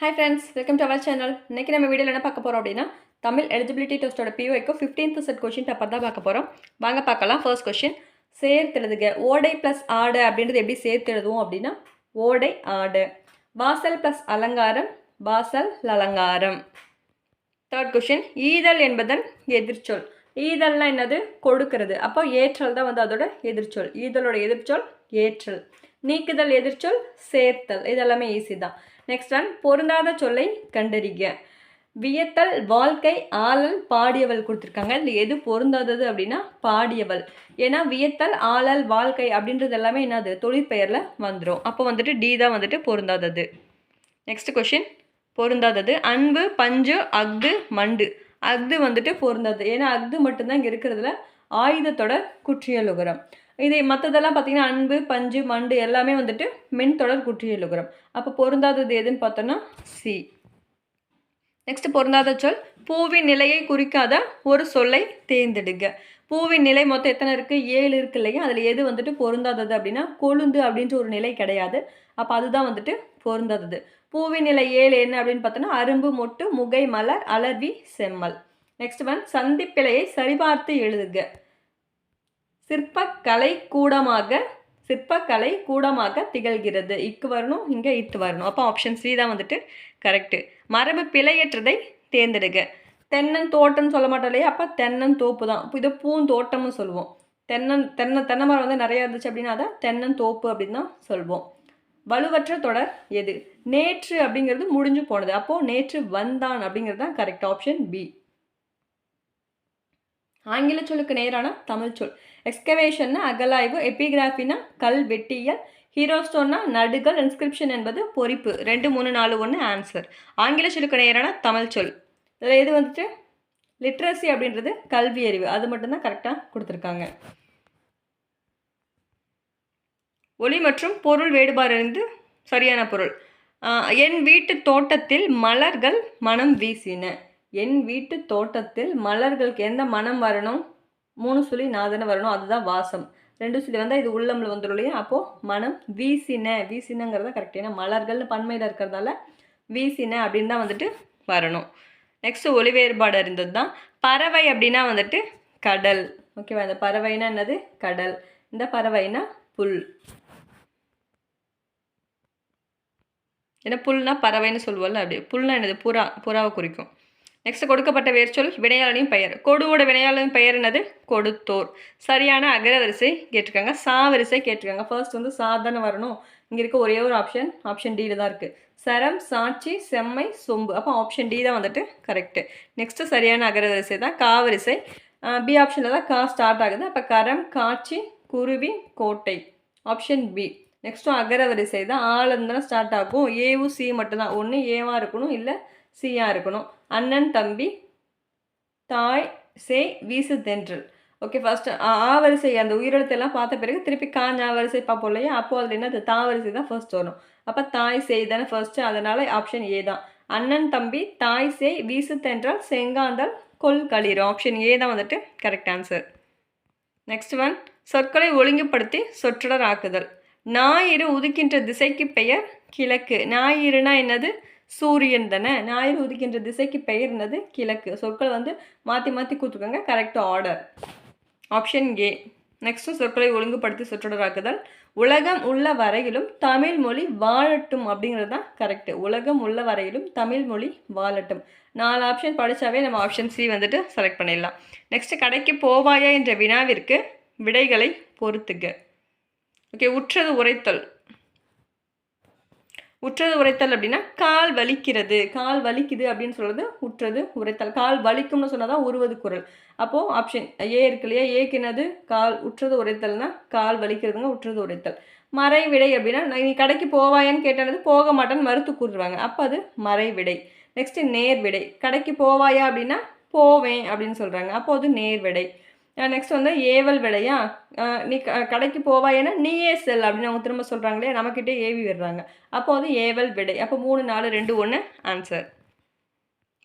Hi friends welcome to our channel இன்றைக்கி நம்ம வீடியோவில் என்ன பார்க்க போகிறோம் அப்படின்னா தமிழ் எலிஜிபிலிட்டி டெஸ்ட்டோட பிஓக்கு ஃபிஃப்டீன்த் செட் கொஷின் பேப்பர் தான் பார்க்க போகிறோம் வாங்க பார்க்கலாம் ஃபர்ஸ்ட் கொஷின் சேர்த்தெழுதுக. ஓடை ப்ளஸ் ஆடு அப்படின்றது எப்படி சேர்த்து எழுதுவோம் அப்படின்னா ஓடை ஆடு. வாசல் ப்ளஸ் அலங்காரம் வாசல் அலங்காரம். தேர்ட் கொஷின் ஈதல் என்பதன் எதிர்ச்சொல். ஈதல்னா என்னது? கொடுக்கிறது. அப்போ ஏற்றல் தான் வந்து அதோட எதிர்ச்சொல். ஈதலோட எதிர்ச்சொல் ஏற்றல். நீக்குதல் எதிர்ச்சொல் சேர்த்தல். இதெல்லாமே ஈஸி தான். நெக்ஸ்ட் ஒன் பொருந்தாத சொல்லை கண்டறிக. வியத்தல் வாழ்க்கை ஆளல் பாடியவள் கொடுத்துருக்காங்க. இதில் எது பொருந்தாதது அப்படின்னா பாடியவள். ஏன்னா வியத்தல் ஆளல் வாழ்க்கை அப்படின்றது எல்லாமே என்னது? தொழிற்பெயரில் வந்துடும் அப்போ வந்துட்டு டி தான் வந்துட்டு பொருந்தாதது. Next question பொருந்தாதது. அன்பு பஞ்சு அஃது மண்டு. அஃது வந்துட்டு பொருந்தாது. ஏன்னா அஃது மட்டும்தான் இங்கே இருக்கிறதுல ஆயுதத்தோட குற்றியலுகரம் இதை மற்றதெல்லாம் பார்த்திங்கன்னா அன்பு பஞ்சு மண்டு எல்லாமே வந்துட்டு மென் தொடர் குற்றியலுகரம் அப்போ பொருந்தாதது எதுன்னு பார்த்தோன்னா சி நெக்ஸ்ட் பொருந்தாத சொல் பூவின் நிலையை குறிக்காத ஒரு சொல்லை தேர்ந்தெடுங்க. பூவின் நிலை மொத்தம் எத்தனை இருக்குது ஏழு இருக்கு இல்லையா? அதில் எது வந்துட்டு பொருந்தாதது அப்படின்னா கொழுந்து அப்படின்ற ஒரு நிலை கிடையாது. அப்போ அதுதான் வந்துட்டு பொருந்தாதது. பூவின் நிலை ஏழு என்ன அப்படின்னு பார்த்தோன்னா அரும்பு மொட்டு முகை மலர் அலர்வி செம்மல். நெக்ஸ்ட் ஒன் சந்திப்பிழையை சரிபார்த்து எழுதுக சிற்பக்கலை கூடமாக சிற்பக்கலை கூடமாக திகழ்கிறது. இக்கு வரணும் இங்கே இத்து வரணும். அப்போ ஆப்ஷன் சி தான் வந்துட்டு கரெக்டு மரபு பிழையற்றதை தேர்ந்தெடுக்க தென்னன் தோட்டம்னு சொல்ல மாட்டோம் இல்லையா? அப்போ தென்னன் தோப்பு தான். இப்போ இதை பூந்தோட்டம்னு சொல்லுவோம். தென்னன் தென்னை தென்னை மரம் வந்து நிறையா இருந்துச்சு அப்படின்னா அதை தென்னன் தோப்பு அப்படின்னு தான் சொல்வோம். வலுவற்ற தொடர் எது? நேற்று அப்படிங்கிறது முடிஞ்சு போனது. அப்போது நேற்று வந்தான் அப்படிங்கிறது தான் கரெக்ட் ஆப்ஷன் பி ஆங்கில சொல்லுக்கு நேரான தமிழ் சொல். எக்ஸ்கவேஷன்னா அகலாய்வு எபிகிராஃபினா கல் வெட்டியல் ஹீரோஸ்டோன்னா நடுகள் இன்ஸ்கிரிப்ஷன் என்பது பொறிப்பு. ரெண்டு மூணு நாலு ஒன்று ஆன்சர் ஆங்கில சொல்லுக்கு நேரான தமிழ் சொல். இதில் எது வந்துட்டு லிட்ரஸி அப்படின்றது கல்வி அறிவு. அது மட்டும்தான் கரெக்டாக கொடுத்துருக்காங்க. ஒளி மற்றும் பொருள் வேறுபாடு சரியான பொருள். என் வீட்டு தோட்டத்தில் மலர்கள் மனம் வீசின. என் வீட்டு தோட்டத்தில் மலர்களுக்கு எந்த மனம் வரணும்? மூணு சுழி நாதனை வரணும். அதுதான் வாசம். ரெண்டு சுழி வந்தால் இது உள்ளம்ல வந்துடும் இல்லையா அப்போது மனம் வீசின வீசினங்கிறத கரெக்ட் ஏன்னா மலர்கள்னு பன்மையில் இருக்கிறதால வீசின அப்படின்னு தான் வந்துட்டு வரணும். நெக்ஸ்ட்டு ஒளி வேறுபாடு இருந்தது தான். பறவை அப்படின்னா வந்துட்டு கடல். ஓகேவா இந்த பறவைனா என்னது? கடல். இந்த பறவைனா புல். ஏன்னா புல்னா பறவைன்னு சொல்லுவோம்ல அப்படி புல்னா என்னது? புறா. புறாவை குறிக்கும். நெக்ஸ்ட் கொடுக்கப்பட்ட வேர்ச்சொல் வினையாளனின் பெயர். கொடுவோட வினையாளனின் பெயர் என்னது? கொடுத்தோர். சரியான அகரவரிசை கேட்டிருக்காங்க. சா வரிசை கேட்டிருக்காங்க. ஃபர்ஸ்ட் வந்து சாதாரண வரணும். இங்கே இருக்க ஒரே ஒரு ஆப்ஷன் ஆப்ஷன் டியில் தான் இருக்குது சரம் சாட்சி செம்மை சொம்பு. அப்போ ஆப்ஷன் டி தான் வந்துட்டு கரெக்டு நெக்ஸ்ட்டு சரியான அகரவரிசை தான். காவரிசை பி ஆப்ஷனில் தான் கா ஸ்டார்ட் ஆகுது. அப்போ கரம் காட்சி குருவி கோட்டை. ஆப்ஷன் பி நெக்ஸ்ட்டும் அகர வரிசை தான். ஆளுந்து தான் ஸ்டார்ட் ஆகும். ஏவும் சி மட்டும்தான். ஒன்று ஏவாக இருக்கணும். இல்லை சியாக இருக்கணும். அண்ணன் தம்பி தாய் சே வீசு தென்றல். ஓகே ஃபஸ்ட்டு ஆ வரிசை அந்த உயிரெழுத்தெல்லாம் பார்த்த பிறகு திருப்பி காஞ்சா வரிசை பார்ப்போம் இல்லையா? அப்போது அதில் என்ன? தா வரிசை தான் ஃபர்ஸ்ட் வரும். அப்போ தாய் செய் தானே ஃபர்ஸ்ட்டு அதனால் ஆப்ஷன் ஏ தான். அண்ணன் தம்பி தாய் செய் வீசு தென்றல் செங்காந்தல் கொல் களிரும் ஆப்ஷன் ஏ தான் வந்துட்டு கரெக்ட் ஆன்சர் நெக்ஸ்ட் ஒன் சொற்களை ஒழுங்குபடுத்தி சொற்றொடர் ஆக்குதல். ஞாயிறு உதிக்கின்ற திசைக்கு பெயர் கிழக்கு. ஞாயிறுனா என்னது? சூரியன் தானே? ஞாயிறு உதிக்கின்ற திசைக்கு பெயர் கிழக்கு. சொற்கள் வந்து மாற்றி மாற்றி கொடுத்துக்கோங்க. Correct order option A next சொற்களை ஒழுங்குபடுத்தி சொற்றொடராக்குதல் உலகம் உள்ள வரையிலும் தமிழ் மொழி வாழட்டும் அப்படிங்கிறது தான் கரெக்டு உலகம் உள்ள வரையிலும் தமிழ் மொழி வாழட்டும். நாலு ஆப்ஷன் படித்தாவே நம்ம ஆப்ஷன் சி வந்துட்டு செலக்ட் பண்ணிடலாம். நெக்ஸ்ட்டு கடைக்கு போவாயா என்ற வினாவிற்கு விடைகளை பொறுத்துக்க. ஓகே உற்றது உரைத்தல். உற்றது உரைத்தல் அப்படின்னா கால் வலிக்கிறது. கால் வலிக்குது அப்படின்னு சொல்கிறது உற்றது உரைத்தல். கால் வலிக்கும்னு சொன்னால் தான் உருவது குரல். அப்போது ஆப்ஷன் ஏ இருக்கு இல்லையா? ஏக்கு என்னது? கால் உற்றது உரைத்தல்னா கால் வலிக்கிறதுங்க உற்றது உரைத்தல். மறைவிடை அப்படின்னா நீ கடைக்கு போவாயான்னு கேட்டானது போக மாட்டேன்னு மறுத்து கூறுவாங்க. அப்போ அது மறைவிடை. நெக்ஸ்ட்டு நேர்விடை. கடைக்கு போவாயா அப்படின்னா போவேன் அப்படின்னு சொல்கிறாங்க அப்போது நேர்விடை. நெக்ஸ்ட் வந்து ஏவல் விடையா? நீ க கடைக்கு போவாயேன்னா நீயே செல் அப்படின்னு அவங்க திரும்ப சொல்கிறாங்களே நம்மக்கிட்டே ஏவி விடுறாங்க. அப்போ வந்து ஏவல் விடை. அப்போ மூணு நாலு ரெண்டு ஒன்று ஆன்சர்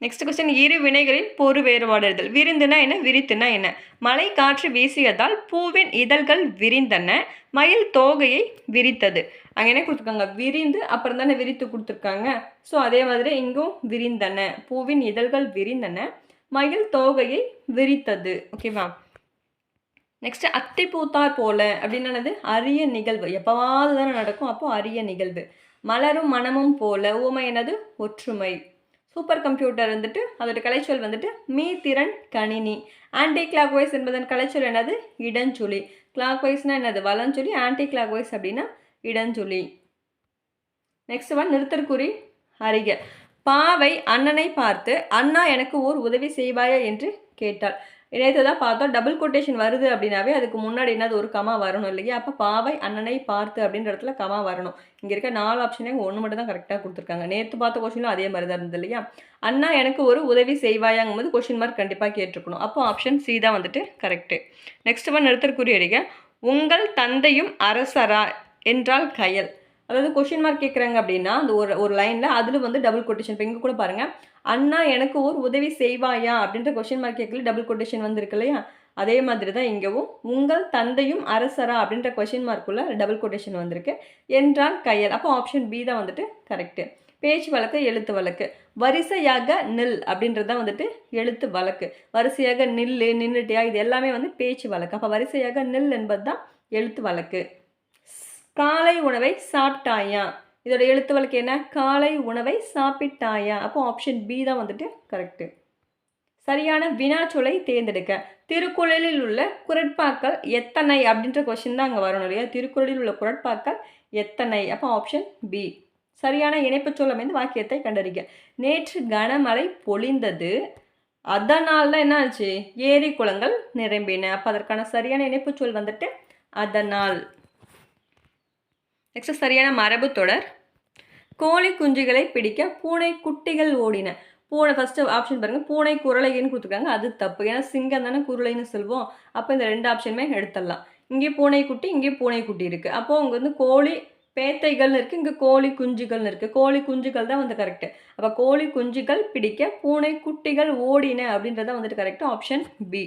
நெக்ஸ்ட் கொஸ்டின் இரு வினைகளின் பொறு வேறுபாடுதல் விருந்துனா என்ன விரித்துனா என்ன? மழை காற்று வீசியதால் பூவின் இதழ்கள் விரிந்தன மயில் தோகையை விரித்தது. அங்கே என்ன கொடுத்துருக்காங்க? விரிந்து அப்புறம் தானே விரித்து கொடுத்துருக்காங்க. ஸோ அதே மாதிரி இங்கும் விரிந்தன. பூவின் இதழ்கள் விரிந்தன மயில் தோகையை விரித்தது. ஓகேவா நெக்ஸ்ட்டு அத்தை பூத்தார் போல அப்படின்னு என்னது? அரிய நிகழ்வு. எப்பவாவது தானே நடக்கும்? அப்போது அரிய நிகழ்வு. மலரும் மனமும் போல. ஊமை என்னது? ஒற்றுமை. சூப்பர் கம்ப்யூட்டர் வந்துட்டு அதோட கலைச்சொல் வந்துட்டு மீத்திறன் கணினி. ஆன்டி கிளாக் வைஸ் என்பதன் கலைச்சொல் என்னது? இடஞ்சொலி. கிளாக் வைஸ்னால் என்னது? வலஞ்சொலி. ஆன்டி கிளாக் வைஸ் அப்படின்னா இடஞ்சொலி. Next one நிறுத்தற்குறி. அறிக. பாவை அண்ணனை பார்த்து அண்ணா எனக்கு ஓர் உதவி செய்வாயா? என்று கேட்டாள். நேற்று தான் பார்த்தோம். டபுள் கொட்டேஷன் வருது அப்படின்னாவே அதுக்கு முன்னாடி என்னது? ஒரு கமா வரணும் இல்லையா? அப்போ பாவை அண்ணனை பார்த்து அப்படின்ற இடத்துல கமா வரணும். இங்கே இருக்க நாலு ஆப்ஷனே ஒன்று மட்டும் தான் கரெக்டாக கொடுத்துருக்காங்க. நேற்று பார்த்த கொஷினும் அதே மாதிரி தான் இருந்தது இல்லையா? அண்ணா எனக்கு ஒரு உதவி செய்வாயாங்கும் போது கொஷின் மார்க் கண்டிப்பாக கேட்டிருக்கணும். அப்போ ஆப்ஷன் சி தான் வந்துட்டு கரெக்டு நெக்ஸ்ட் ஒன் நிறுத்தற்குறி உங்கள் தந்தையும் அரசரா? என்றால் கயல். அதாவது கொஷின் மார்க் கேட்குறாங்க அப்படின்னா அந்த ஒரு ஒரு லைனில் அதில் வந்து டபுள் கொட்டேஷன் இப்போ இங்கே கூட பாருங்கள் அண்ணா எனக்கு ஒரு உதவி செய்வாயா? அப்படின்ற கொஷின் மார்க் கேட்கல டபுள் கொட்டேஷன் வந்திருக்கு இல்லையா? அதே மாதிரி தான் இங்கேவும் உங்கள் தந்தையும் அரசரா? அப்படின்ற கொஷின் மார்க்குள்ள டபுள் கொட்டேஷன் வந்திருக்கு. என்றால் கையல். அப்போ ஆப்ஷன் பி தான் வந்துட்டு கரெக்டு பேச்சு வழக்கு எழுத்து வழக்கு. வரிசையாக நில் அப்படின்றது தான் வந்துட்டு எழுத்து வழக்கு. வரிசையாக நில்லு நின்றுட்டியா இது எல்லாமே வந்து பேச்சு வழக்கு. அப்போ வரிசையாக நில் என்பது தான் எழுத்து வழக்கு. காலை உணவை சாப்பிட்டாயா? இதோட எழுத்து வழக்கு என்ன? காலை உணவை சாப்பிட்டாயா? அப்போ ஆப்ஷன் பி தான் வந்துட்டு கரெக்டு சரியான வினாச்சொலை தேர்ந்தெடுக்க. திருக்குறளில் உள்ள குரட்பாக்கள் எத்தனை? அப்படின்ற கொஷின் தான் அங்கே வரணும் இல்லையா? திருக்குறளில் உள்ள குரட்பாக்கள் எத்தனை? அப்போ ஆப்ஷன் பி சரியான இணைப்புச் சொல் அமைந்து வாக்கியத்தை கண்டறிக. நேற்று கனமழை பொழிந்தது. அதனால் தான் என்ன ஆச்சு? ஏரி குளங்கள் நிரம்பின. அப்போ அதற்கான சரியான இணைப்புச் சொல் வந்துட்டு அதனால். நெக்ஸ்ட் சரியான மரபு தொடர். கோழி குஞ்சுகளை பிடிக்க பூனை குட்டிகள் ஓடின. பூனை ஃபஸ்ட்டு ஆப்ஷன் பாருங்கள் பூனை குரலைன்னு கொடுத்துருக்காங்க. அது தப்பு. ஏன்னா சிங்கம் தானே குரலைன்னு சொல்லுவோம் அப்போ இந்த ரெண்டு ஆப்ஷனுமே எடுத்துடலாம். இங்கே பூனை குட்டி இங்கே பூனை குட்டி இருக்குது அப்போது அவங்க வந்து கோழி பேத்தைகள்னு இருக்குது இங்கே கோழி குஞ்சுகள்னு இருக்குது கோழி குஞ்சுகள் தான் வந்து கரெக்டு அப்போ கோழி குஞ்சுகள் பிடிக்க பூனை குட்டிகள் ஓடின அப்படின்றத வந்துட்டு கரெக்டு ஆப்ஷன் பி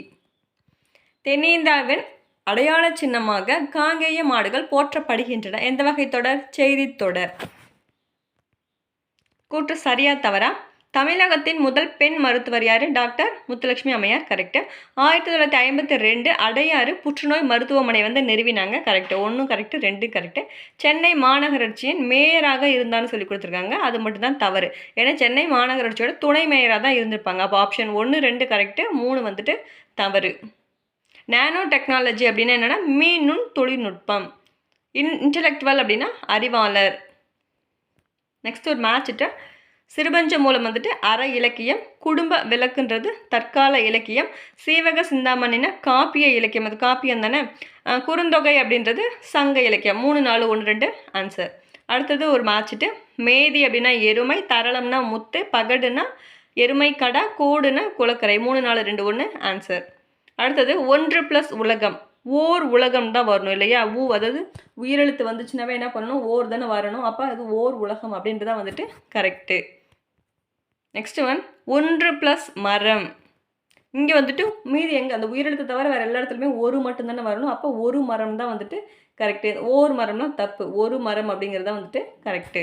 தென்னிந்தியாவின் அடையாள சின்னமாக காங்கேய மாடுகள் போற்றப்படுகின்றன. எந்த வகை தொடர்? செய்தி தொடர். கூற்று சரியா தவறா? தமிழகத்தின் முதல் பெண் மருத்துவர் யார்? டாக்டர் முத்துலட்சுமி அம்மையார். கரெக்டு ஆயிரத்தி தொள்ளாயிரத்தி ஐம்பத்தி ரெண்டு அடையாறு புற்றுநோய் மருத்துவமனை வந்து நிறுவினாங்க. கரெக்டு ஒன்றும் கரெக்டு ரெண்டு கரெக்டு சென்னை மாநகராட்சியின் மேயராக இருந்தான்னு சொல்லி கொடுத்துருக்காங்க. அது மட்டும்தான் தவறு. ஏன்னா சென்னை மாநகராட்சியோட துணை மேயராக தான் இருந்திருப்பாங்க. அப்போ ஆப்ஷன் ஒன்று ரெண்டு கரெக்டு மூணு வந்துட்டு தவறு. நானோ டெக்னாலஜி அப்படின்னா என்னென்னா மீனுண் தொழில்நுட்பம். இன் இன்டலெக்டுவல் அப்படின்னா அறிவாளர். நெக்ஸ்ட் ஒரு மேட்சிட்ட சிறுபஞ்சம் மூலம் வந்துட்டு அற இலக்கியம் குடும்ப விளக்குன்றது தற்கால இலக்கியம் சீவக சிந்தாமணினா காப்பிய இலக்கியம். அது காப்பியம் தானே? குறுந்தொகை அப்படின்றது சங்க இலக்கியம். மூணு நாலு ஒன்று ரெண்டு ஆன்சர் அடுத்தது ஒரு மேட்சிட்டு மேதி அப்படின்னா எருமை தரளம்னா முத்து பகடுனா எருமை கடா கோடுனா குளக்கரை. மூணு நாலு ரெண்டு ஒன்று ஆன்சர் அடுத்தது ஒன்று ப்ளஸ் உலகம். ஓர் உலகம் தான் வரணும் இல்லையா? ஊ அதாவது உயிரெழுத்து வந்துச்சுனாவே என்ன பண்ணணும்? ஓர் தானே வரணும். அப்போ அது ஓர் உலகம் அப்படின்றதான் வந்துட்டு கரெக்டு நெக்ஸ்ட் ஒன் ஒன்று ப்ளஸ் மரம். இங்கே வந்துட்டு மீதி எங்கே? அந்த உயிரெழுத்து தவிர வேறு எல்லா இடத்துலையுமே ஒரு மட்டும் தானே வரணும். அப்போ ஒரு மரம் தான் வந்துட்டு கரெக்டு ஓர் மரம்னா தப்பு. ஒரு மரம் அப்படிங்கிறது தான் வந்துட்டு கரெக்டு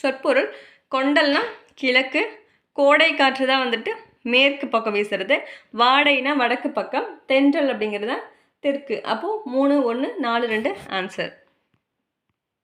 சொற்பொருள் கொண்டல்னா கிழக்கு கோடை காற்று தான் வந்துட்டு மேற்கு பக்கம் வீசுறது வாடைனா வடக்கு பக்கம் தென்றல் அப்படிங்கிறது தெற்கு. அப்போது மூணு ஒன்று நாலு ரெண்டு ஆன்சர்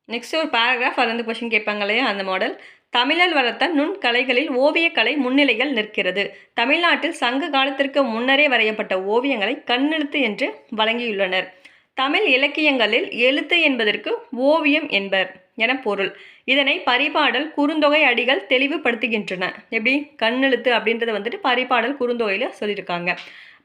நெக்ஸ்ட் ஒரு பேராகிராஃப் அது வந்து கொஷின் கேட்பாங்க இல்லையா அந்த மாடல் தமிழர் வளர்த்த நுண்கலைகளில் ஓவியக்கலை முன்னிலைகள் நிற்கிறது. தமிழ்நாட்டில் சங்க காலத்திற்கு முன்னரே வரையப்பட்ட ஓவியங்களை கண்ணெழுத்து என்று வழங்கியுள்ளனர். தமிழ் இலக்கியங்களில் எழுத்து என்பதற்கு ஓவியம் என்பர் என பொருள். இதனை பரிபாடல் குறுந்தொகை அடிகள் தெளிவுபடுத்துகின்றன. எப்படி? கண்ணெழுத்து அப்படின்றத வந்துட்டு பரிபாடல் குறுந்தொகையில் சொல்லியிருக்காங்க.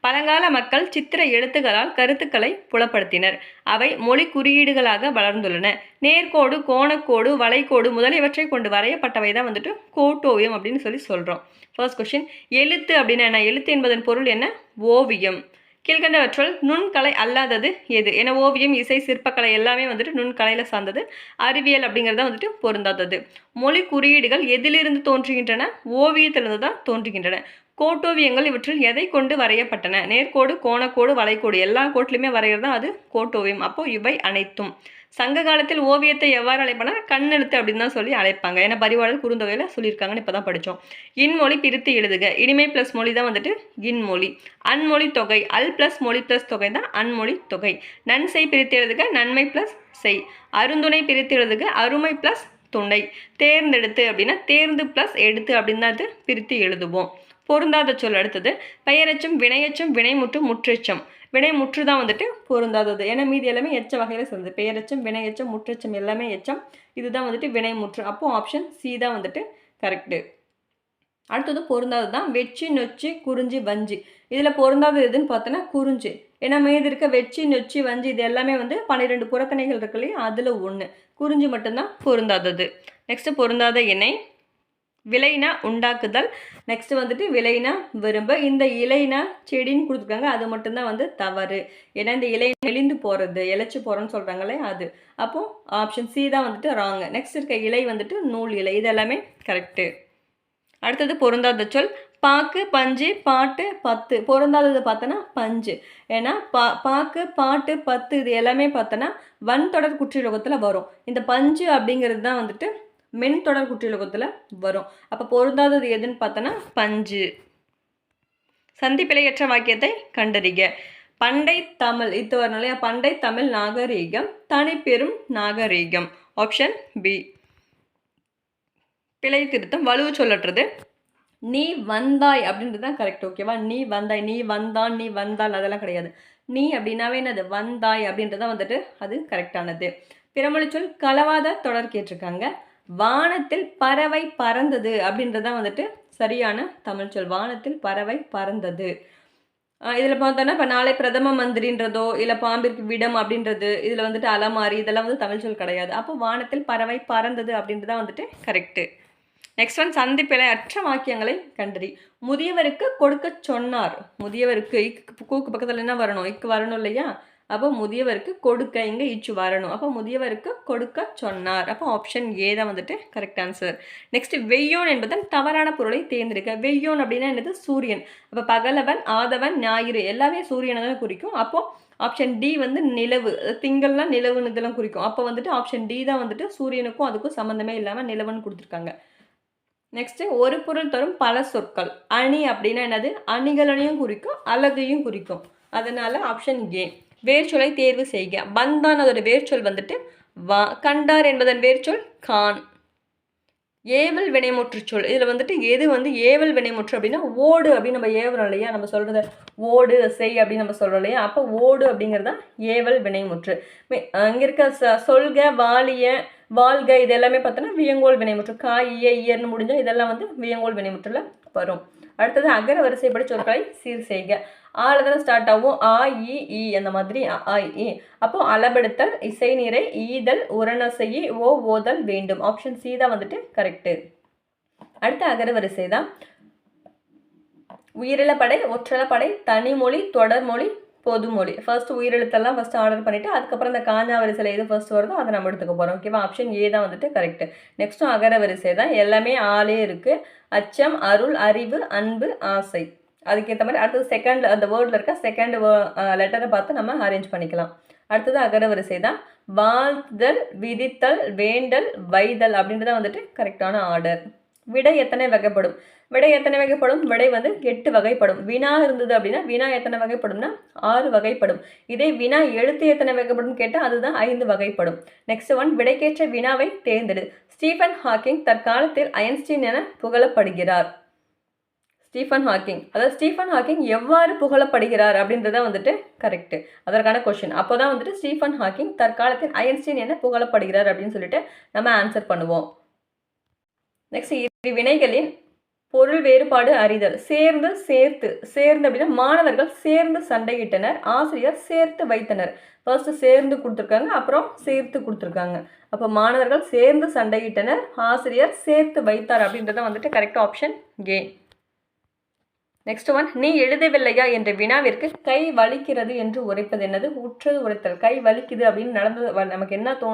பழங்கால மக்கள் சித்திர எழுத்துக்களால் கருத்துக்களை புலப்படுத்தினர். அவை மொழி குறியீடுகளாக வளர்ந்துள்ளன. நேர்கோடு கோணக்கோடு வளைக்கோடு முதலியவற்றை கொண்டு வரையப்பட்டவை தான் வந்துட்டு கோட்டோவியம் அப்படின்னு சொல்லி சொல்கிறோம் ஃபர்ஸ்ட் கொஷின் எழுத்து அப்படின்னா என்ன? எழுத்து என்பதன் பொருள் என்ன? ஓவியம். கீழ்கண்டவற்றுள் நுண்கலை அல்லாதது எது? என ஓவியம் இசை சிற்பக்கலை எல்லாமே வந்துட்டு நுண்கலையில் சார்ந்தது. அறிவியல் அப்படிங்கிறத வந்துட்டு பொருந்தாதது. மொழி குறியீடுகள் எதிலிருந்து தோன்றுகின்றன? ஓவியத்திலிருந்து தான் தோன்றுகின்றன. கோட்டோவியங்கள் இவற்றில் எதை கொண்டு வரையப்பட்டன? நேர்கோடு கோணக்கோடு வளைக்கோடு எல்லா கோட்டிலுமே வரைகிறது தான் அது கோட்டோவியம். அப்போ இவை அனைத்தும். சங்க காலத்தில் ஓவியத்தை எவ்வாறு அழைப்பனா கண்ணெழுத்து அப்படின்னு தான் சொல்லி அழைப்பாங்க. ஏன்னா பரிவாளர் குறுந்தொகையில் சொல்லியிருக்காங்கன்னு இப்போ தான் படித்தோம் இன்மொழி பிரித்து எழுதுக. இனிமை ப்ளஸ் மொழி தான் வந்துட்டு இன்மொழி. அன்மொழி தொகை. அல் ப்ளஸ் மொழி ப்ளஸ் தொகை தான் அன்மொழி தொகை. நன்செய் பிரித்து எழுதுக நன்மை ப்ளஸ் செய். அருந்துணை பிரித்து எழுதுக அருமை ப்ளஸ் துணை. தேர்ந்தெடுத்து அப்படின்னா தேர்ந்து ப்ளஸ் எடுத்து அப்படின்னு தான் அது பிரித்து எழுதுவோம். பொருந்தாத சொல் அடுத்தது. பெயரச்சும் வினையச்சம் வினைமுற்று முற்றெச்சம். வினைமுற்று தான் வந்துட்டு பொருந்தாதது. ஏன்னா மீதி எல்லாமே எச்ச வகையில் சொல்லுது. பெயரச்சம் வினையச்சம் முற்றெச்சம் எல்லாமே எச்சம். இதுதான் வந்துட்டு வினைமுற்று அப்போ ஆப்ஷன் சி தான் வந்துட்டு கரெக்டு அடுத்தது பொருந்தாதது தான் வெச்சி நொச்சி குறிஞ்சி வஞ்சி. இதில் பொருந்தாதது எதுன்னு பார்த்தோன்னா குறிஞ்சி. ஏன்னா மீதி இருக்க வெச்சி நொச்சி வஞ்சி இது எல்லாமே வந்து பன்னிரெண்டு புறக்கணைகள் இருக்கு இல்லையா? அதில் ஒன்று குறிஞ்சி மட்டும்தான் பொருந்தாதது. நெக்ஸ்ட்டு பொருந்தாத இணை விளைனா உண்டாக்குதல். நெக்ஸ்ட் வந்துட்டு விளைனா விரும்ப. இந்த இலைனா செடின்னு கொடுத்துருக்காங்க. அது மட்டும்தான் வந்து தவறு. ஏன்னா இந்த இலை நெளிந்து போகிறது இலைச்சி போகிறோன்னு சொல்கிறாங்களே அது. அப்போது ஆப்ஷன் சி தான் வந்துட்டு ராங்க நெக்ஸ்ட் இருக்க இலை வந்துட்டு நூல் இலை. இது எல்லாமே கரெக்டு அடுத்தது பொருந்தாத சொல். பாக்கு பஞ்சு பாட்டு பத்து. பொருந்தாதது பார்த்தோன்னா பஞ்சு. ஏன்னா பா பாக்கு பாட்டு பத்து இது எல்லாமே பார்த்தோன்னா வன் தொடர் குற்றியோகத்தில் வரும். இந்த பஞ்சு அப்படிங்கிறது தான் வந்துட்டு மென் தொடர் குற்றியலுகத்தில் வரும். அப்போ பொருந்தாதது எதுன்னு பார்த்தோன்னா பஞ்சு. சந்தி பிழையற்ற வாக்கியத்தை கண்டறிக. பண்டை தமிழ் இது வரணும் இல்லையா? பண்டை தமிழ் நாகரீகம் தனிப்பெரும் நாகரீகம். ஆப்ஷன் பி பிழை திருத்தம் வலுவு சொல்லட்டுறது நீ வந்தாய் அப்படின்றது தான் கரெக்ட் ஓகேவா நீ வந்தாய் நீ வந்தான் நீ வந்தால் அதெல்லாம் கிடையாது. நீ அப்படின்னாவே என்னது? வந்தாய் அப்படின்றதான் வந்துட்டு அது கரெக்டானது பிறமொழி சொல் கலவாத தொடர் கேட்டிருக்காங்க. வானத்தில் பறவை பறந்தது அப்படின்றதான் வந்துட்டு சரியான தமிழ் சொல். வானத்தில் பறவை பறந்தது. இதில் பார்த்தோன்னா இப்போ நாளை பிரதம மந்திரின்றதோ இல்லை பாம்பிற்கு விடம் அப்படின்றது இதில் வந்துட்டு அலமாரி இதெல்லாம் வந்து தமிழ் சொல் கிடையாது. அப்போ வானத்தில் பறவை பறந்தது அப்படின்றதான் வந்துட்டு கரெக்டு நெக்ஸ்ட் ஒன் சந்திப்பிழை அற்ற வாக்கியங்களை கண்டறி. முதியவருக்கு கொடுக்க சொன்னார். முதியவருக்கு இக்கு கூக்கு பக்கத்தில் என்ன வரணும்? இக்கு வரணும் இல்லையா? அப்போ முதியவருக்கு கொடுக்க இங்கே இச்சு வரணும். அப்போ முதியவருக்கு கொடுக்க சொன்னார். அப்போ ஆப்ஷன் ஏ தான் வந்துட்டு கரெக்ட் ஆன்சர் நெக்ஸ்ட் வெய்யோன் என்பதன் தவறான பொருளை தேர்ந்தெடுக்க. வெய்யோன் அப்படின்னா என்னது? சூரியன். அப்போ பகலவன் ஆதவன் ஞாயிறு எல்லாமே சூரியனை தான் குறிக்கும். அப்போது ஆப்ஷன் டி வந்து நிலவு. திங்கள்லாம் நிலவுன்னு இதெல்லாம் குறிக்கும். அப்போ வந்துட்டு ஆப்ஷன் டி தான் வந்துட்டு சூரியனுக்கும் அதுக்கும் சம்மந்தமே இல்லாமல் நிலவுன்னு கொடுத்துருக்காங்க. நெக்ஸ்ட்டு ஒரு பொருள் தரும் பல சொற்கள். அணி அப்படின்னா என்னது? அணிகளனையும் குறிக்கும் அழகையும் குறிக்கும். அதனால் ஆப்ஷன் ஏ வேர்ச்சொலை தேர்வு செய்க. பந்தான் அதோட வேர்ச்சொல் வந்துட்டு வா கண்டார் என்பதன் வேர்ச்சொல் கான். ஏவல் வினைமுற்று சொல். இதில் வந்துட்டு எது வந்து ஏவல் வினைமுற்று அப்படின்னா ஓடு அப்படின்னு நம்ம ஏவுறோம் இல்லையா? நம்ம சொல்கிறத ஓடு செய் அப்படின்னு நம்ம சொல்கிறோம் இல்லையா? அப்போ ஓடு அப்படிங்கிறது தான் ஏவல் வினைமுற்று. அங்கே இருக்க ச சொல்க வாலிய வாழ்க இது எல்லாமே பார்த்தோன்னா வியங்கோல் வினைமுற்று. காய இயர்னு முடிஞ்சால் இதெல்லாம் வந்து வியங்கோல் வினைமுற்றில் வரும். அடுத்தது அகர வரிசைப்படி சொற்களை சீர் செய்க. ஆல தானே ஸ்டார்ட் ஆகும். ஆ இ இ அந்த மாதிரி ஆ இ. அப்போ அளபெடுத்தல் இசை நிறை ஈதல் உரணசையி ஓ ஓதல் வேண்டும். ஆப்ஷன் சி தான் வந்துட்டு கரெக்டு அடுத்த அகரவரிசை தான். உயிரிழப்படை ஒற்றலப்படை தனிமொழி தொடர்மொழி பொதுமொழி. ஃபர்ஸ்ட் உயிரெழுத்தெல்லாம் ஃபஸ்ட்டு ஆர்டர் பண்ணிவிட்டு அதுக்கப்புறம் இந்த காஞ்சா வரிசையில் எது ஃபர்ஸ்ட் வருதோ அதை நம்ம எடுத்துக்க போகிறோம் ஓகேவா ஆப்ஷன் ஏ தான் வந்துட்டு கரெக்டு நெக்ஸ்ட்டும் அகர வரிசை தான். எல்லாமே ஆளே இருக்குது அச்சம் அருள் அறிவு அன்பு ஆசை. அதுக்கேற்ற மாதிரி அடுத்தது செகண்ட் அந்த வேர்டில் இருக்க செகண்ட் லெட்டரை பார்த்து நம்ம அரேஞ்ச் பண்ணிக்கலாம். அடுத்தது அகரவரிசை தான். வாழ்தல் விதித்தல் வேண்டல் வைதல் அப்படின்றத வந்துட்டு கரெக்டான ஆர்டர் விடை எத்தனை வகைப்படும்? விடை எத்தனை வகைப்படும்? விடை வந்து எட்டு வகைப்படும். வினா இருந்தது அப்படின்னா வினா எத்தனை வகைப்படும்னா ஆறு வகைப்படும். இதே வினா எழுத்து எத்தனை வகைப்படும் கேட்டால் அதுதான் ஐந்து வகைப்படும். நெக்ஸ்ட் ஒன் விடைக்கேற்ற வினாவை தேர்ந்தெடு. ஸ்டீஃபன் ஹாக்கிங் தற்காலத்தில் அயன்ஸ்டீன் என புகழப்படுகிறார். Stephen Hawking. அதாவது ஸ்டீஃபன் ஹாக்கிங் எவ்வாறு புகழப்படுகிறார் அப்படின்றத வந்துட்டு கரெக்டு அதற்கான கொஷின் அப்போ தான் வந்துட்டு ஸ்டீஃபன் ஹாக்கிங் தற்காலத்தில் ஐன்ஸ்டீன் என புகழப்படுகிறார் அப்படின்னு சொல்லிட்டு நம்ம ஆன்சர் பண்ணுவோம். நெக்ஸ்ட் இரு வினைகளின் பொருள் வேறுபாடு அறிதல். சேர்ந்து சேர்த்து. சேர்ந்து அப்படின்னா மாணவர்கள் சேர்ந்து சண்டையிட்டனர் ஆசிரியர் சேர்த்து வைத்தனர். ஃபர்ஸ்ட் சேர்ந்து கொடுத்துருக்காங்க அப்புறம் சேர்த்து கொடுத்துருக்காங்க. அப்போ மாணவர்கள் சேர்ந்து சண்டையிட்டனர் ஆசிரியர் சேர்த்து வைத்தார் அப்படின்றத வந்துட்டு correct option came next one நீ எழுதவில்லையா? என்ற வினாவிற்கு கை வலிக்கிறது என்று உரைப்பது என்னது? உற்றது உரைத்தல். கை வலிக்குது அப்படின்னு நடந்தது நமக்கு என்ன தோ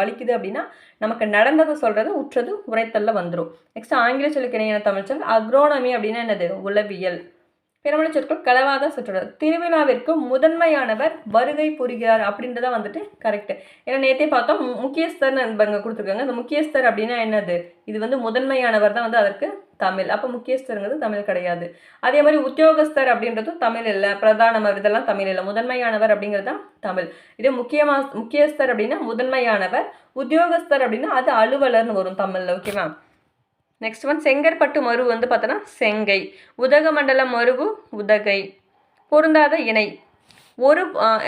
வலிக்குது அப்படின்னா நமக்கு நடந்ததை சொல்கிறது உற்றது உரைத்தல்ல வந்துடும் நெக்ஸ்ட் ஆங்கில சொல்லுக்கு இணையான தமிழ் சொல் அக்ரோனமி அப்படின்னா என்னது? உளவியல். பிறமொழி சொற்கள் கலவாத சுற்றுலா திருவிழாவிற்கு முதன்மையானவர் வருகை புரிகிறார் அப்படின்றத வந்துட்டு கரெக்ட் ஏன்னா நேற்றே பார்த்தோம் முக்கியஸ்தர்னு கொடுத்துருக்காங்க. இந்த முக்கியஸ்தர் அப்படின்னா என்னது? இது வந்து முதன்மையானவர் தான் வந்து அதற்கு தமிழ். அப்போ முக்கியஸ்தருங்கிறது தமிழ் கிடையாது. அதே மாதிரி உத்தியோகஸ்தர் அப்படின்றதும் தமிழ் இல்லை. பிரதானமர் இதெல்லாம் தமிழ் இல்லை. முதன்மையானவர் அப்படிங்கிறது தான் தமிழ். இதே முக்கியமா முக்கியஸ்தர் அப்படின்னா முதன்மையானவர். உத்தியோகஸ்தர் அப்படின்னா அது அலுவலர்னு வரும் தமிழில் ஓகேவா நெக்ஸ்ட் ஒன் செங்கற்பட்டு மரு வந்து பார்த்தோன்னா செங்கை. உதகமண்டல மருவு உதகை. பொருந்தாத இணை. ஒரு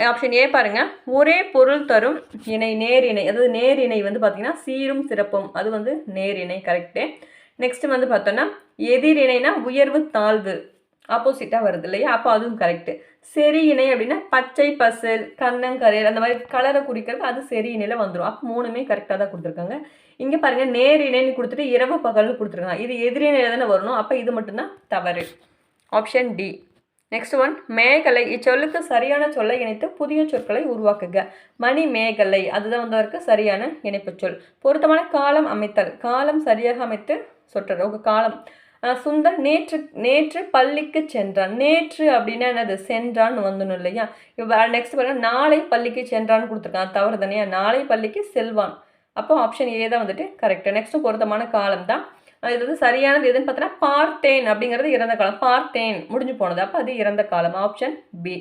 ஆப்ஷன் ஏ பாருங்கள் ஒரே பொருள் தரும் இணை நேரிணை அதாவது நேரிணை வந்து பார்த்திங்கன்னா சீரும் சிறப்பும். அது வந்து நேரிணை கரெக்டு நெக்ஸ்ட் வந்து பார்த்தோன்னா எதிர் இணைனா உயர்வு தாழ்வு. ஆப்போசிட்டாக வருது இல்லையா? அப்போ அதுவும் கரெக்டு செரி இணை அப்படின்னா பச்சை பசல் கண்ணங்கரையல் அந்த மாதிரி கலரை குறிக்கிறது அது செரி இணையில் வந்துடும் அப்போ மூணுமே கரெக்டாக தான் கொடுத்துருக்காங்க. இங்கே பாருங்கள் நேர் இணைன்னு கொடுத்துட்டு இரவு பகல்னு கொடுத்துருக்காங்க. இது எதிரிணையில் தானே வரணும். அப்போ இது மட்டும்தான் தவறு. ஆப்ஷன் டி நெக்ஸ்ட் ஒன் மேகலை. இச்சொல்லுக்கு சரியான சொல்லை இணைத்து புதிய சொற்களை உருவாக்குக. மணி மேகலை அதுதான் வந்தவருக்கு சரியான இணைப்புச் சொல். பொருத்தமான காலம் அமைத்தல். காலம் சரியாக அமைத்து சொற்றர் ஒரு காலம். சுந்தர் நேற்று நேற்று பள்ளிக்கு சென்றான். நேற்று அப்படின்னா என்னது? சென்றான்னு வந்துடும் இல்லையா? இப்போ நெக்ஸ்ட் பாருங்க. நாளை பள்ளிக்கு சென்றான்னு கொடுத்துருக்கான். தவறு தானே. நாளை பள்ளிக்கு செல்வான். அப்போ ஆப்ஷன் ஏ தான் வந்துட்டு கரெக்ட் நெக்ஸ்ட்டு பொருத்தமான காலம் தான். இது வந்து சரியானது எதுன்னு பார்த்தோன்னா பார்த்தேன் அப்படிங்கிறது இறந்த காலம். பார்த்தேன். முடிஞ்சு போனது. அப்போ அது இறந்த காலம். ஆப்ஷன் பி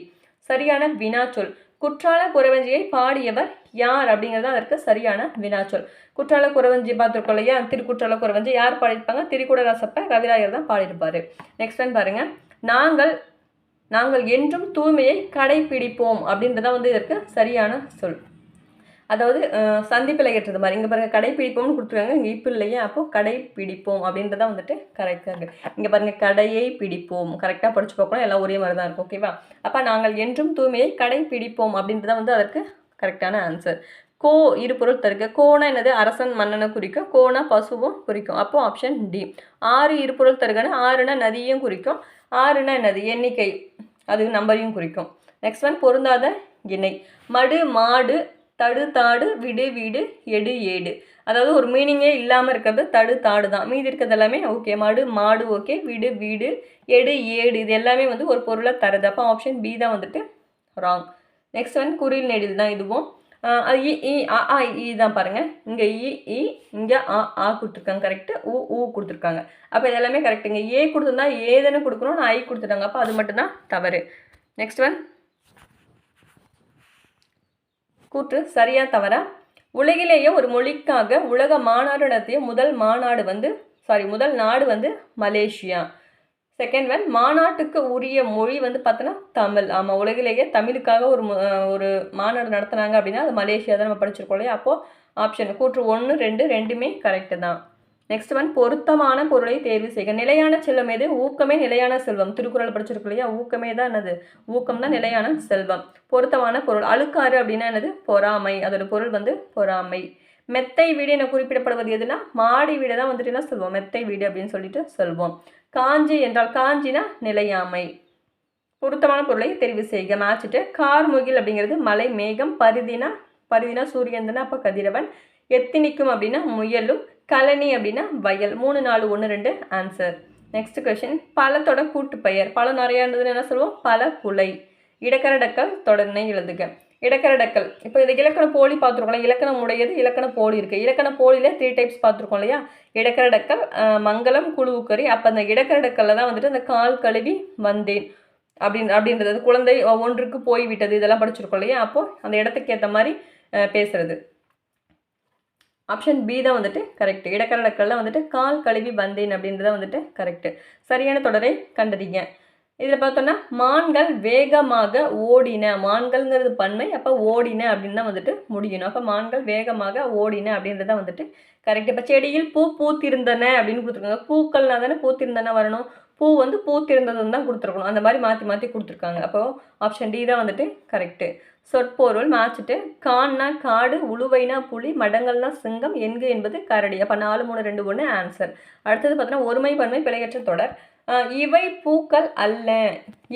சரியான வினாச்சொல். குற்றால குறவஞ்சியை பாடியவர் யார் அப்படிங்கிறது அதற்கு சரியான வினாச்சொல். குற்றால குறவஞ்சி பார்த்துருக்கோம் இல்லையா? திருக்குற்றால குறவஞ்சி யார் பாடியிருப்பாங்க? திருக்குடராசப்ப கவிராயர் தான் பாடியிருப்பார். நெக்ஸ்ட் ஒன் பாருங்கள் நாங்கள் நாங்கள் என்றும் தூய்மையை கடைபிடிப்போம் அப்படின்றதான் வந்து இதற்கு சரியான சொல். அதாவது சந்திப்பில் ஏற்றது மாதிரி. இங்கே பாருங்கள் கடைப்பிடிப்போம்னு கொடுத்துருக்காங்க. இங்கே இப்போ இல்லையே அப்போ கடைப்பிடிப்போம் அப்படின்றத வந்துட்டு கரெக்டாக இருக்குது இங்கே பாருங்கள் கடையை பிடிப்போம். கரெக்டாக படிச்சு பார்க்கணும். எல்லாம் ஒரே மாதிரி தான் இருக்கும் ஓகேவா அப்போ நாங்கள் என்றும் தூய்மையை கடைப்பிடிப்போம் அப்படின்றத வந்து அதற்கு கரெக்டான ஆன்சர் கோ இரு பொருள் தருக. கோனா என்னது? அரசன் மன்னனை குறிக்கும். கோனா பசுவும் குறிக்கும். அப்போ ஆப்ஷன் டி ஆறு இரு பொருள் தருகன்னு ஆறுனா நதியும் குறிக்கும். ஆறுனா என்னது? எண்ணிக்கை. அது நம்பரையும் குறிக்கும். நெக்ஸ்ட் ஒன் பொருந்தாத இணை மடு மாடு தடு தாடு விடு வீடு எடு ஏடு. அதாவது ஒரு மீனிங்கே இல்லாமல் இருக்கிறது தடு தாடு தான். மீதி இருக்கிறது எல்லாமே ஓகே மாடு மாடு ஓகே விடு வீடு எடு ஏடு. இது எல்லாமே வந்து ஒரு பொருளை தருது. அப்போ ஆப்ஷன் பி தான் வந்துட்டு ராங் நெக்ஸ்ட் வந்து குறில் நெடில் தான் இதுவும். அது இ இ அ ஆ இ தான் பாருங்கள் இங்கே இ இ இங்கே ஆ ஆ கொடுத்துருக்காங்க. கரெக்டு ஊ ஊ கொடுத்துருக்காங்க. அப்போ இது எல்லாமே கரெக்டுங்க ஏ கொடுத்துருந்தா ஏதுன்னு கொடுக்கணும் நான் ஐ கொடுத்துட்டாங்க. அப்போ அது மட்டும்தான் தவறு. நெக்ஸ்ட் ஒன் கூற்று சரியா தவறா? உலகிலேயே ஒரு மொழிக்காக உலக மாநாடு நடத்திய முதல் மாநாடு வந்து சாரி முதல் நாடு வந்து மலேசியா. செகண்ட் ஒன் மாநாட்டுக்கு உரிய மொழி வந்து பார்த்தோன்னா தமிழ். ஆமாம் உலகிலேயே தமிழுக்காக ஒரு ஒரு மாநாடு நடத்துனாங்க அப்படின்னா அது மலேசியா தான் நம்ம படிச்சிருக்கோம் இல்லையா? அப்போது ஆப்ஷன் கூற்று ஒன்று ரெண்டு ரெண்டுமே கரெக்டு தான். நெக்ஸ்ட் ஒன் பொருத்தமான பொருளை தேர்வு செய்க. நிலையான செல்வம் எது? ஊக்கமே நிலையான செல்வம். திருக்குறள் படிச்சிருக்கோம் இல்லையா? ஊக்கமே தான் என்னது? ஊக்கம் தான் நிலையான செல்வம். பொருத்தமான பொருள். அழுக்காறு அப்படின்னா என்னது? பொறாமை. அதோட பொருள் வந்து பொறாமை. மெத்தை வீடு என குறிப்பிடப்படுவது எதுனா மாடி வீடை தான் வந்துட்டு என்ன சொல்வோம்? மெத்தை வீடு அப்படின்னு சொல்லிட்டு சொல்வோம். காஞ்சி என்றால் காஞ்சினா நிலையாமை. பொருத்தமான பொருளை தெரிவு செய்க. மேட்சிட்டு கார்முகில் அப்படிங்கிறது மலை மேகம். பருதினா பருதினா சூரியன் தானே அப்போ கதிரவன். எத்தினிக்கும் அப்படின்னா முயலும். கழனி அப்படின்னா வயல். மூணு நாலு ஒன்று ரெண்டு ஆன்சர் நெக்ஸ்ட் கொஷின் பழத்தோட கூட்டு பெயர் பழம் நிறையா இருந்ததுன்னு என்ன சொல்லுவோம்? பல குலை இடக்கரடக்கல் தொடர்னை எழுதுக. இடக்கரடக்கல். இப்போ இது இலக்கண போலி பார்த்துருக்கோம் இலக்கணம் உடையது இலக்கண போலி இருக்குது இலக்கண போலியில் த்ரீ டைப்ஸ் பார்த்துருக்கோம் இல்லையா? இடக்கரடக்கல் மங்களம் குழுவுக்கறி. அப்போ அந்த இடக்கரடக்கல்ல தான் வந்துட்டு அந்த கால் கழுவி வந்தேன். அப்படின் அப்படின்றது. குழந்தை ஒன்றுக்கு போய் விட்டது இதெல்லாம் படிச்சிருக்கோம் இல்லையா? அப்போது அந்த இடத்துக்கு ஏற்ற மாதிரி பேசுகிறது பேசுறது. ஆப்ஷன் பி தான் வந்துட்டு கரெக்ட் இடக்கரடக்கல்ல வந்துட்டு கால் கழுவி வந்தேன் அப்படின்றத வந்துட்டு கரெக்ட் சரியான தொடரை கண்டறிங்க. இதில் பார்த்தோன்னா மான்கள் வேகமாக ஓடின மான்கள்ங்கிறது பன்மை அப்போ ஓடின அப்படின்னு தான் வந்துட்டு முடியணும். அப்போ மான்கள் வேகமாக ஓடின அப்படின்றத வந்துட்டு கரெக்ட் இப்போ செடியில் பூ பூத்திருந்தன அப்படின்னு கொடுத்துருக்காங்க. பூக்கள்னா தானே பூத்திருந்தன வரணும். பூ வந்து பூத்திருந்ததுன்னு தான் கொடுத்துருக்கணும். அந்த மாதிரி மாற்றி மாற்றி கொடுத்துருக்காங்க. அப்போது ஆப்ஷன் டி தான் வந்துட்டு கரெக்டு சொற்பொருள் மாச்சிட்டு கான்னா காடு உழுவைனா புலி மடங்கள்னா சிங்கம் எங்கு என்பது கரடி. அப்போ நாலு மூணு ரெண்டு ஒன்று ஆன்சர் அடுத்தது பார்த்தோன்னா ஒருமை பன்மை பிழையற்ற தொடர். இவை பூக்கள் அல்ல.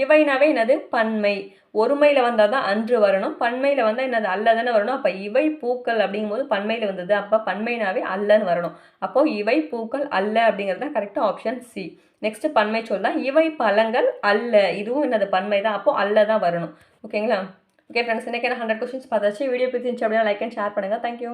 இவைனாவே என்னது? பன்மை. ஒருமையில் வந்தால் தான் அன்று வரணும். பன்மையில் வந்தால் என்னது? அல்ல தானே வரணும். அப்போ இவை பூக்கள் அப்படிங்கும்போது பன்மையில் வந்தது. அப்போ பன்மைனாவே அல்லன்னு வரணும். அப்போது இவை பூக்கள் அல்ல அப்படிங்கிறது தான் கரெக்டாக ஆப்ஷன் சி நெக்ஸ்ட் பன்மை சொல் தான் இவை பழங்கள் அல்ல. இதுவும் என்னது பன்மை தான். அப்போது அல்ல தான் வரணும். ஓகேங்களா ஓகே ஃப்ரெண்ட்ஸ் இன்றைக்கி நான் ஹண்ட்ரட் கொஸ்டின்ஸ் பார்த்தாச்சு. வீடியோ பிடிச்சிருந்துச்சு அப்படின்னா லைக் அண்ட் ஷேர் பண்ணுங்கள் தேங்க்யூ